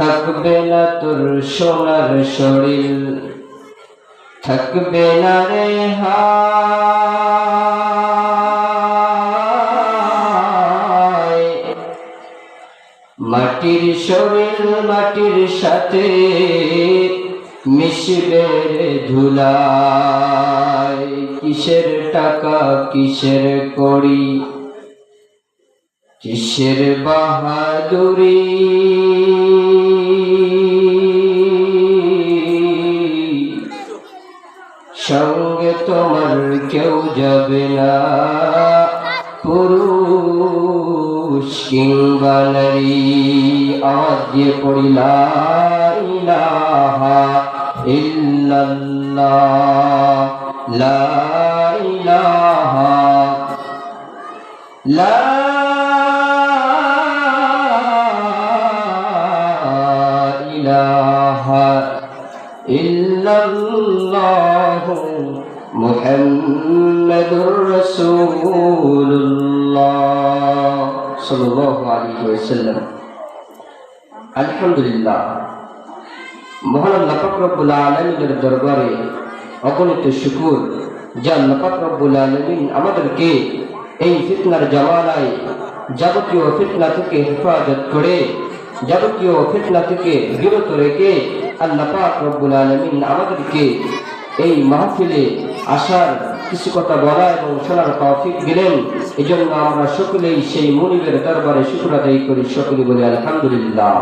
থাকবে না তোর সোনার শরীর, থাকবে না রে মাটির শরীর মাটির সাথে মিশবে রে ধুলায় কিসের টাকা, কিসের করি কিসের বাহাদুরি? সঙ্গে তোমার কেউ যাবে না। পুরুষ কিংবা নারী আওয়াজ দিয়ে পড়ি লা ইলাহা ইল্লাল্লাহ, লা ইলাহা লা ইলাহা ইল্লাল্লাহ মুহাম্মাদুর রাসূলুল্লাহ সাল্লাল্লাহু আলাইহি ওয়াসাল্লাম। আলহামদুলিল্লাহ, মহান আল্লাহ পাক রব্বুল আলামিনের দরবারে অগণিত শুকুর, যে আল্লাহ পাক রব্বুল আলামিন আমাদেরকে এই ফিতনার জামানায় যাবতীয় ফিতনা থেকে হেফাজত করে, যাবতীয় ফিতনা থেকে বিরত রেখে আমাদেরকে এই মাহফিলে আসার কিছু কথা বলা এবং শোনার তৌফিক দিলেন। এই জন্য আমরা সকলেই সেই মনিবের দরবারে শুক্র আদায় করি। সকলে বলে, আলহামদুলিল্লাহ।